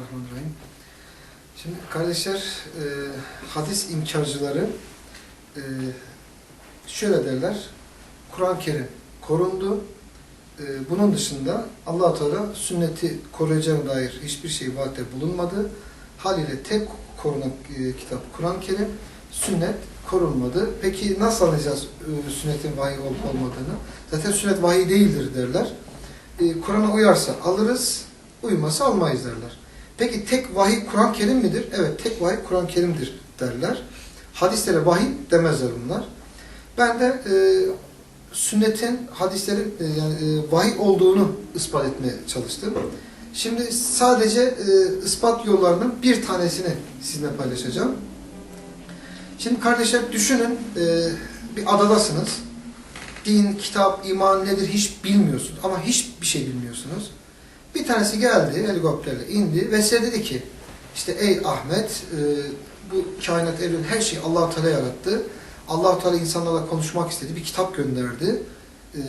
Bismillahirrahmanirrahim. Şimdi kardeşler, e, hadis inkarcıları e, şöyle derler. Kur'an-ı Kerim korundu. E, bunun dışında allah Teala sünneti koruyacağına dair hiçbir şey vaatte bulunmadı. Haliyle tek korunan e, kitap Kur'an-ı Kerim, sünnet korunmadı. Peki nasıl anlayacağız e, sünnetin vahiy olup olmadığını? Zaten sünnet vahiy değildir derler. E, Kur'an'a uyarsa alırız, uymasa almayız derler. Peki tek vahiy Kur'an-ı Kerim midir? Evet, tek vahiy Kur'an-ı Kerim'dir derler. Hadislere vahiy demezler bunlar. Ben de e, sünnetin, hadislerin e, yani e, vahiy olduğunu ispat etmeye çalıştım. Şimdi sadece e, ispat yollarının bir tanesini sizinle paylaşacağım. Şimdi kardeşler düşünün, e, bir adadasınız. Din, kitap, iman nedir hiç bilmiyorsunuz ama hiçbir şey bilmiyorsunuz. Bir tanesi geldi helikopterle indi ve size dedi ki işte ey Ahmet e, bu kainat evren her şeyi allah Teala yarattı. allah Teala insanlarla konuşmak istedi. Bir kitap gönderdi. E,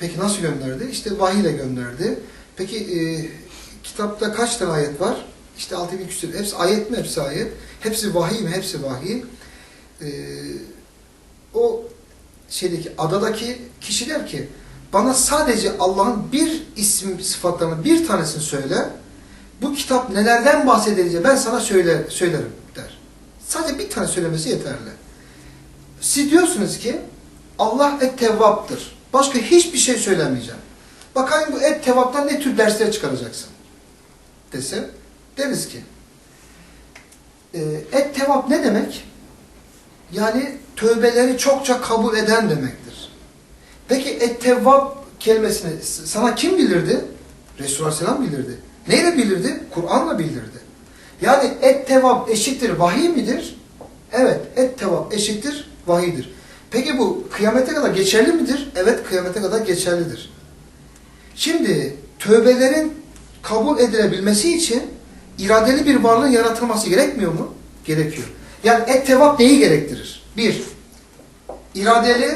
peki nasıl gönderdi? İşte vahiy ile gönderdi. Peki e, kitapta kaç tane ayet var? İşte 6000 küsur. Hepsi ayet mi? Hepsi ayet. Hepsi vahiy mi? Hepsi vahiy. E, o şeydeki adadaki kişi der ki bana sadece Allah'ın bir isim sıfatlarının bir tanesini söyle. Bu kitap nelerden bahsedileceği ben sana söyle, söylerim der. Sadece bir tane söylemesi yeterli. Siz diyorsunuz ki Allah et-tevvaptır. Başka hiçbir şey söylemeyeceğim. Bakayım bu et-tevvaptan ne tür dersler çıkaracaksın? Desem deriz ki e, et-tevvap ne demek? Yani tövbeleri çokça kabul eden demektir. Peki et-tevvab kelimesini sana kim bilirdi? Resulullah Aleyhisselam bilirdi. Neyle bilirdi? Kur'an'la bildirdi. Yani et-tevvab eşittir vahiy midir? Evet, et-tevvab eşittir vahiydir. Peki bu kıyamete kadar geçerli midir? Evet, kıyamete kadar geçerlidir. Şimdi tövbelerin kabul edilebilmesi için iradeli bir varlığın yaratılması gerekmiyor mu? Gerekiyor. Yani et-tevvab neyi gerektirir? Bir, iradeli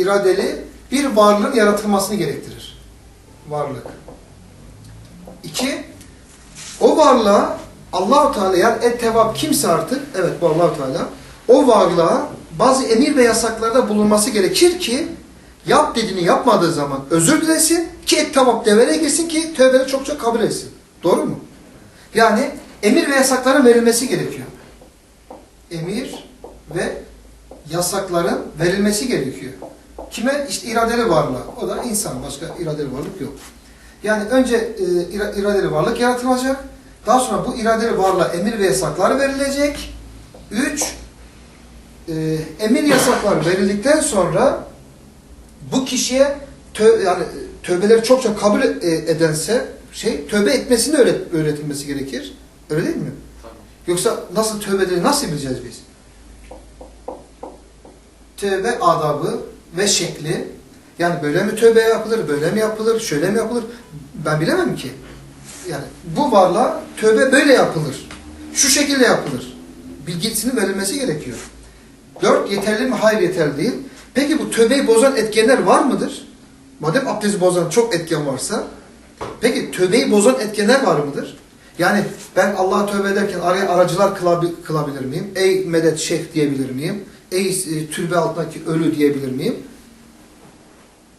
iradeli bir varlığın yaratılmasını gerektirir. Varlık. İki, o varlığa allah Teala yani et-tevab kimse artık, evet bu allah Teala, o varlığa bazı emir ve yasaklarda bulunması gerekir ki yap dediğini yapmadığı zaman özür dilesin ki et-tevab devreye girsin ki tövbeleri çokça kabul etsin. Doğru mu? Yani emir ve yasakların verilmesi gerekiyor. Emir ve yasakların verilmesi gerekiyor. Kime? İşte iradeli varlığa. O da insan. Başka iradeli varlık yok. Yani önce e, ira- iradeli varlık yaratılacak. Daha sonra bu iradeli varlığa emir ve yasaklar verilecek. Üç, e, emir yasaklar verildikten sonra bu kişiye tö yani tövbeleri çokça kabul e- edense şey tövbe etmesini öğret öğretilmesi gerekir. Öyle değil mi? Yoksa nasıl tövbeleri nasıl bileceğiz biz? Tövbe adabı ve şekli yani böyle mi tövbe yapılır, böyle mi yapılır, şöyle mi yapılır ben bilemem ki. Yani bu varlığa tövbe böyle yapılır. Şu şekilde yapılır. Bilgisinin verilmesi gerekiyor. Dört, yeterli mi? Hayır yeterli değil. Peki bu tövbeyi bozan etkenler var mıdır? Madem abdesti bozan çok etken varsa, peki tövbeyi bozan etkenler var mıdır? Yani ben Allah'a tövbe ederken araya aracılar kılabi- kılabilir miyim? Ey medet şeyh diyebilir miyim? Ey e, türbe altındaki ölü diyebilir miyim?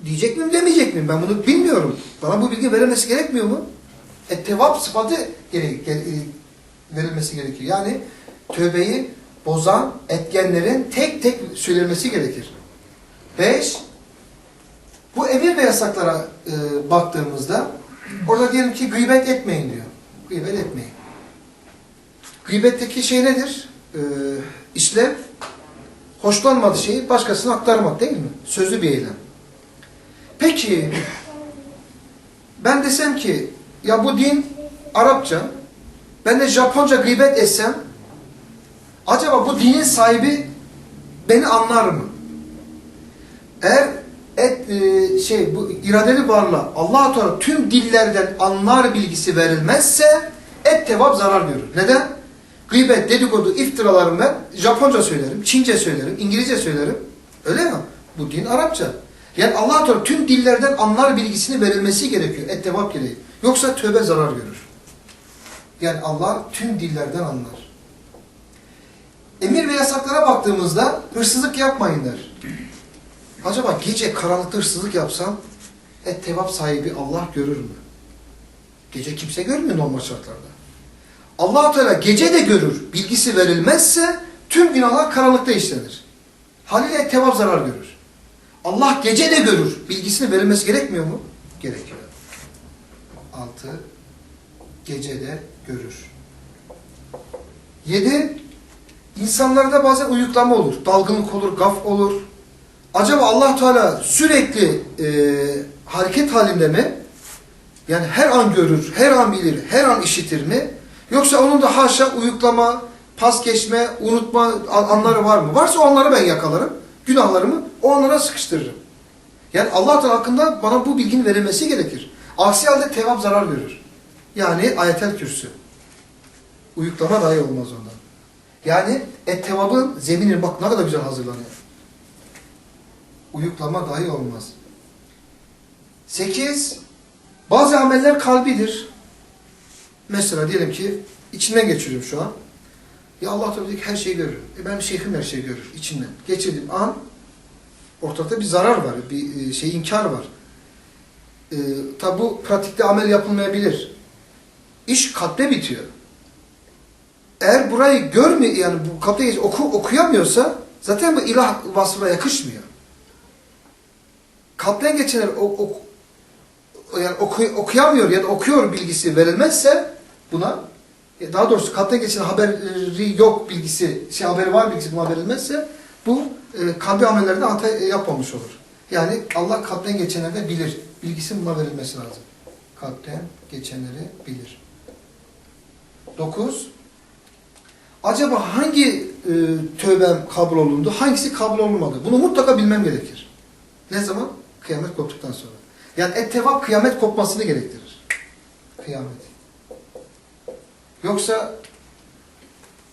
Diyecek miyim demeyecek miyim? Ben bunu bilmiyorum. Bana bu bilgi verilmesi gerekmiyor mu? E tevap sıfatı e, verilmesi gerekiyor. Yani tövbeyi bozan etkenlerin tek tek söylenmesi gerekir. Beş, bu emir ve yasaklara e, baktığımızda orada diyelim ki gıybet etmeyin diyor. Gıybet etmeyin. Gıybetteki şey nedir? E, işlev hoşlanmadığı şeyi başkasına aktarmak değil mi? Sözlü bir eylem. Peki ben desem ki ya bu din Arapça ben de Japonca gıybet etsem acaba bu dinin sahibi beni anlar mı? Eğer et, e, şey bu iradeli varlığa allah Teala tüm dillerden anlar bilgisi verilmezse et tevap zarar görür. Neden? Gıybet, dedikodu, iftiralarımı ben Japonca söylerim, Çince söylerim, İngilizce söylerim. Öyle mi? Bu din Arapça. Yani allah Teala tüm dillerden anlar bilgisini verilmesi gerekiyor. Et tevap gereği. Yoksa tövbe zarar görür. Yani Allah tüm dillerden anlar. Emir ve yasaklara baktığımızda hırsızlık yapmayın der. Acaba gece karanlıkta hırsızlık yapsam et tevap sahibi Allah görür mü? Gece kimse görmüyor normal şartlarda. Allah Teala gece de görür. Bilgisi verilmezse tüm günahlar karanlıkta işlenir. Haliyle tevap zarar görür. Allah gece de görür. Bilgisini verilmesi gerekmiyor mu? Gerekiyor. Altı, gece de görür. Yedi, insanlarda bazen uyuklama olur. Dalgınlık olur, gaf olur. Acaba allah Teala sürekli e, hareket halinde mi? Yani her an görür, her an bilir, her an işitir mi? Yoksa onun da haşa uyuklama, pas geçme, unutma an- anları var mı? Varsa onları ben yakalarım. Günahlarımı onlara sıkıştırırım. Yani allah Teala hakkında bana bu bilginin verilmesi gerekir. Aksi halde tevap zarar görür. Yani ayetel kürsü. Uyuklama dahi olmaz ondan. Yani ettevabın zemini bak ne kadar güzel hazırlanıyor. Uyuklama dahi olmaz. Sekiz, bazı ameller kalbidir. Mesela diyelim ki içinden geçiriyorum şu an. Ya Allah tabii ki her şeyi görür. E benim şeyhim her şeyi görür içinden. Geçirdiğim an ortada bir zarar var, bir e, şey inkar var. E, tabi bu pratikte amel yapılmayabilir. İş kalpte bitiyor. Eğer burayı görmüyor, yani bu kalpte geç- oku, okuyamıyorsa zaten bu ilah vasfına yakışmıyor. Kalpten geçenler o, o, yani oku, okuyamıyor ya da okuyor bilgisi verilmezse buna e, daha doğrusu kalpten geçen haberi yok bilgisi, şey haberi var bilgisi buna verilmezse bu e, kalbi amellerde hata yapmamış olur. Yani Allah kalpten geçenleri bilir. Bilgisi buna verilmesi lazım. Kalpten geçenleri bilir. 9. Acaba hangi e, tövbem kabul olundu, hangisi kabul olunmadı? Bunu mutlaka bilmem gerekir. Ne zaman? Kıyamet koptuktan sonra. Yani ettevap kıyamet kopmasını gerektirir. Kıyamet. Yoksa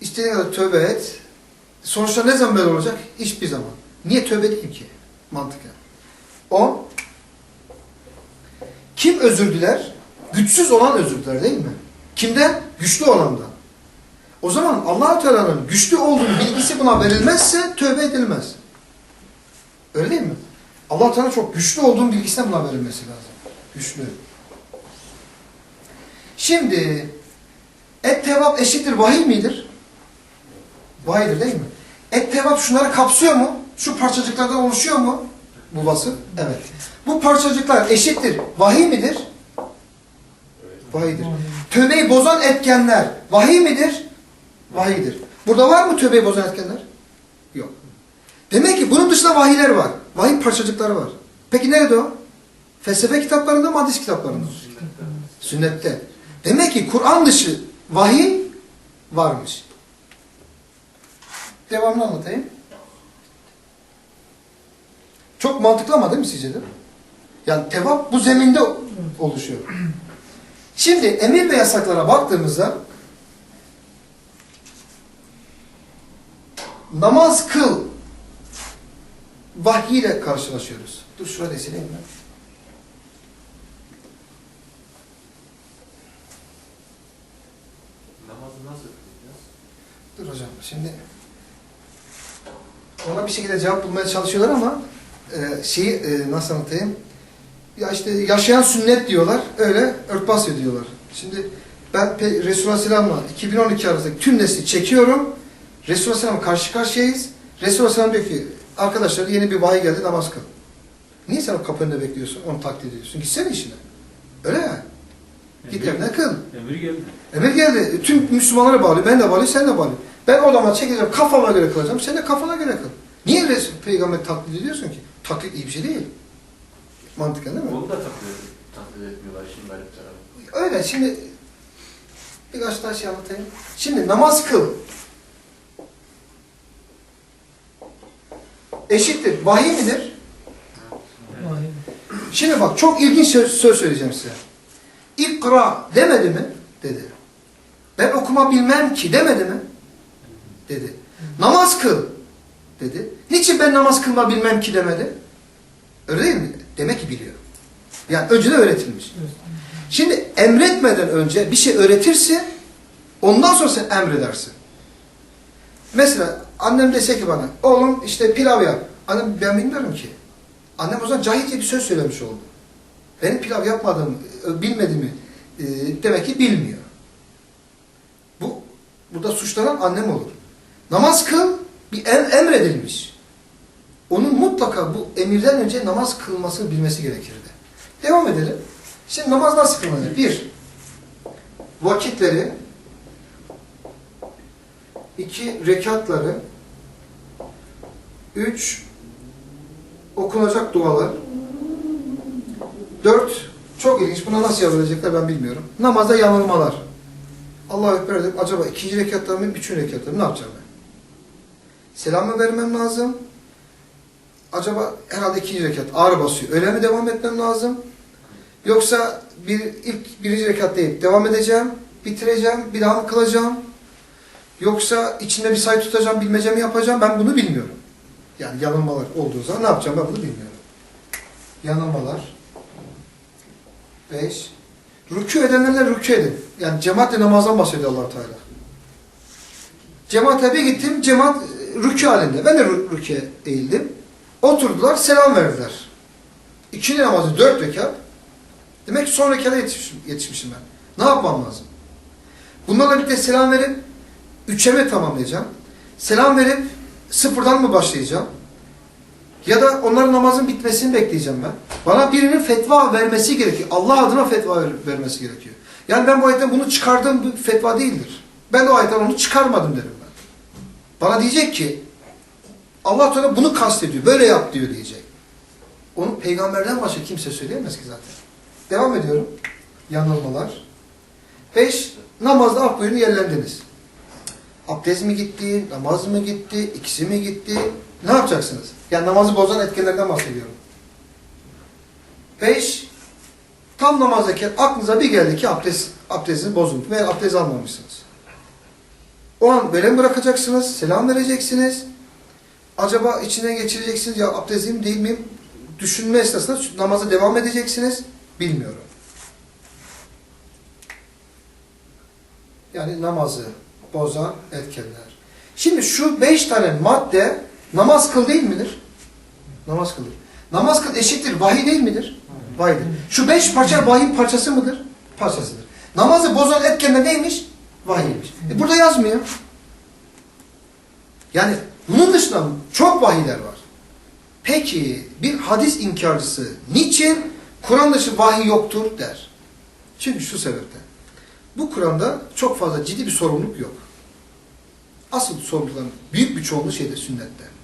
istediğin kadar tövbe et. Sonuçta ne zaman böyle olacak? Hiçbir zaman. Niye tövbe edeyim ki? Mantıken. O kim özür diler? Güçsüz olan özür diler değil mi? Kimden? Güçlü olandan. O zaman allah Teala'nın güçlü olduğunu bilgisi buna verilmezse tövbe edilmez. Öyle değil mi? allah Teala çok güçlü olduğun bilgisine buna verilmesi lazım. Güçlü. Şimdi et-tevap eşittir vahiy midir? Vahiydir değil mi? Et-tevap şunları kapsıyor mu? Şu parçacıklardan oluşuyor mu? Bu vasıf? Evet. Bu parçacıklar eşittir. Vahiy midir? Vahiydir. Tövbeyi bozan etkenler vahiy midir? Vahiydir. Burada var mı tövbeyi bozan etkenler? Yok. Demek ki bunun dışında vahiyler var. Vahiy parçacıkları var. Peki nerede o? Felsefe kitaplarında mı, hadis kitaplarında? Sünnette. Demek ki Kur'an dışı vahiy varmış. Devamını anlatayım. Çok mantıklı ama değil mi sizce de? Yani tevap bu zeminde oluşuyor. Şimdi emir ve yasaklara baktığımızda namaz kıl vahiy ile karşılaşıyoruz. Dur şurada sileyim ben. Namazı nasıl kılacağız? Dur hocam şimdi ona bir şekilde cevap bulmaya çalışıyorlar ama e, şeyi e, nasıl anlatayım? Ya işte yaşayan sünnet diyorlar, öyle örtbas ediyorlar. Şimdi ben Resulullah Aleyhisselam'la 2012 arasındaki tüm nesli çekiyorum. Resulullah Aleyhisselam karşı karşıyayız. Resulullah Aleyhisselam diyor ki arkadaşlar yeni bir vahiy geldi namaz kıl. Niye sen o kapı önünde bekliyorsun, onu taklit ediyorsun? Gitsene işine. Öyle ya. Git Emir- evine kıl. Emir geldi. Emir geldi. Tüm Müslümanlara bağlı. Ben de bağlı, sen de bağlı. Ben odama çekeceğim, kafama göre kılacağım. Sen de kafana göre kıl. Niye Resul, peygamber taklit ediyorsun ki? Taklit iyi bir şey değil. Mantıken değil mi? Onu da taklit, taklit etmiyorlar şimdi garip tarafı. Öyle. Şimdi birkaç daha şey anlatayım. Şimdi namaz kıl. Eşittir. Vahiy midir? Şimdi bak çok ilginç söz, söz söyleyeceğim size. İkra demedi mi? Dedi. Ben okuma bilmem ki demedi mi? Dedi. Namaz kıl dedi. Niçin ben namaz kılma bilmem ki demedi? Öyle değil mi? Demek ki biliyor. Yani önceden öğretilmiş. Şimdi emretmeden önce bir şey öğretirse Ondan sonra sen emredersin. Mesela annem dese ki bana, oğlum işte pilav yap. Annem ben bilmiyorum ki. Annem o zaman cahilce bir söz söylemiş oldu. Benim pilav yapmadığımı, e, bilmediğimi e, demek ki bilmiyor. Bu burada suçlanan annem olur. Namaz kıl bir em, emredilmiş. Onun mutlaka bu emirden önce namaz kılmasını bilmesi gerekirdi. Devam edelim. Şimdi namaz nasıl kılınır? Bir, vakitleri, iki, rekatları, üç, okunacak dualar, dört, çok ilginç, buna nasıl yazılacaklar ben bilmiyorum. Namazda yanılmalar. Allahu Ekber dedim, acaba ikinci rekatta mı, üçüncü rekatta mı, ne yapacağım ben? Selam mı vermem lazım? Acaba herhalde ikinci rekat ağır basıyor. Öyle mi devam etmem lazım? Yoksa bir ilk birinci rekat deyip devam edeceğim, bitireceğim, bir daha mı kılacağım? Yoksa içinde bir sayı tutacağım, bilmece mi yapacağım? Ben bunu bilmiyorum. Yani yanılmalar olduğu zaman ne yapacağım ben bunu bilmiyorum. Yanılmalar. Beş. Rükû edenlerle rükû edin. Yani cemaatle namazdan bahsediyor allah Teala. Cemaate bir gittim, cemaat e, rükû halinde. Ben de rü- rükûe eğildim. Oturdular, selam verdiler. İkinci namazı dört rekat. Demek ki son rekata yetişmişim, yetişmişim ben. Ne yapmam lazım? Bunlarla birlikte selam verip üçe mi tamamlayacağım? Selam verip sıfırdan mı başlayacağım? Ya da onların namazın bitmesini bekleyeceğim ben. Bana birinin fetva vermesi gerekiyor. Allah adına fetva ver- vermesi gerekiyor. Yani ben bu ayetten bunu çıkardığım bir fetva değildir. Ben o ayetten onu çıkarmadım derim ben. Bana diyecek ki Allah Teala bunu kastediyor. Böyle yap diyor diyecek. Onu peygamberden başka kimse söyleyemez ki zaten. Devam ediyorum. Yanılmalar. Beş, namazda af buyurun yerlendiniz. Abdest mi gitti, namaz mı gitti, ikisi mi gitti? Ne yapacaksınız? Yani namazı bozan etkenlerden bahsediyorum. Beş, tam namazdayken aklınıza bir geldi ki abdest, abdestin bozuldu veya abdest almamışsınız. O an böyle mi bırakacaksınız, selam vereceksiniz? Acaba içinden geçireceksiniz ya abdestliyim değil miyim? Düşünme esnasında namaza devam edeceksiniz. Bilmiyorum. Yani namazı bozan etkenler. Şimdi şu beş tane madde namaz kıl değil midir? Namaz kılır. Namaz kıl eşittir vahiy değil midir? Vahiydir. Şu beş parça vahiyin parçası mıdır? Parçasıdır. Namazı bozan etkenler neymiş? Vahiymiş. E burada yazmıyor. Yani bunun dışında çok vahiyler var. Peki bir hadis inkarcısı niçin Kur'an dışı vahiy yoktur der? Çünkü şu sebepten. Bu Kur'an'da çok fazla ciddi bir sorumluluk yok. Asıl sorumlulukların büyük bir çoğunluğu şeyde sünnette.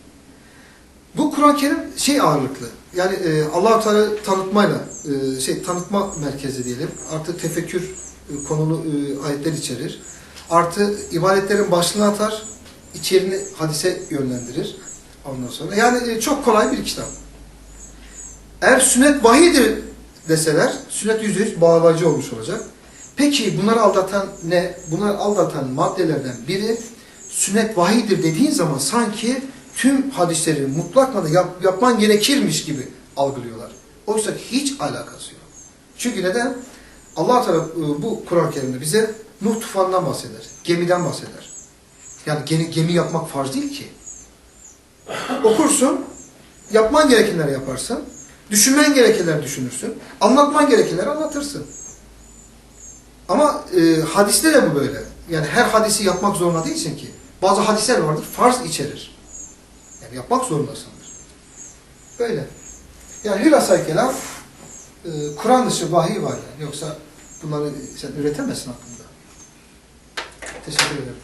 Bu Kur'an-ı Kerim şey ağırlıklı. Yani e, Allah-u Teala tanıtmayla e, şey tanıtma merkezi diyelim. Artı tefekkür e, konulu e, ayetler içerir. Artı ibadetlerin başlığını atar, içerini hadise yönlendirir. Ondan sonra yani e, çok kolay bir kitap. Eğer sünnet vahidir deseler, sünnet yüzde yüz bağlayıcı olmuş olacak. Peki bunları aldatan ne? Bunları aldatan maddelerden biri sünnet vahidir dediğin zaman sanki tüm hadisleri mutlak manada yap, yapman gerekirmiş gibi algılıyorlar. Oysa hiç alakası yok. Çünkü neden? Allah Teala e, bu Kur'an-ı Kerim'de bize Nuh tufanından bahseder. Gemiden bahseder. Yani gemi, gemi yapmak farz değil ki. Okursun, yapman gerekenleri yaparsın, düşünmen gerekenleri düşünürsün, anlatman gerekenleri anlatırsın. Ama e, hadiste de bu böyle. Yani her hadisi yapmak zorunda değilsin ki. Bazı hadisler vardır, farz içerir. Yapmak zorundasındır. Böyle. Yani hülasa kelam, e, Kur'an dışı vahiy var yani. Yoksa bunları sen üretemezsin aklında. Teşekkür ederim.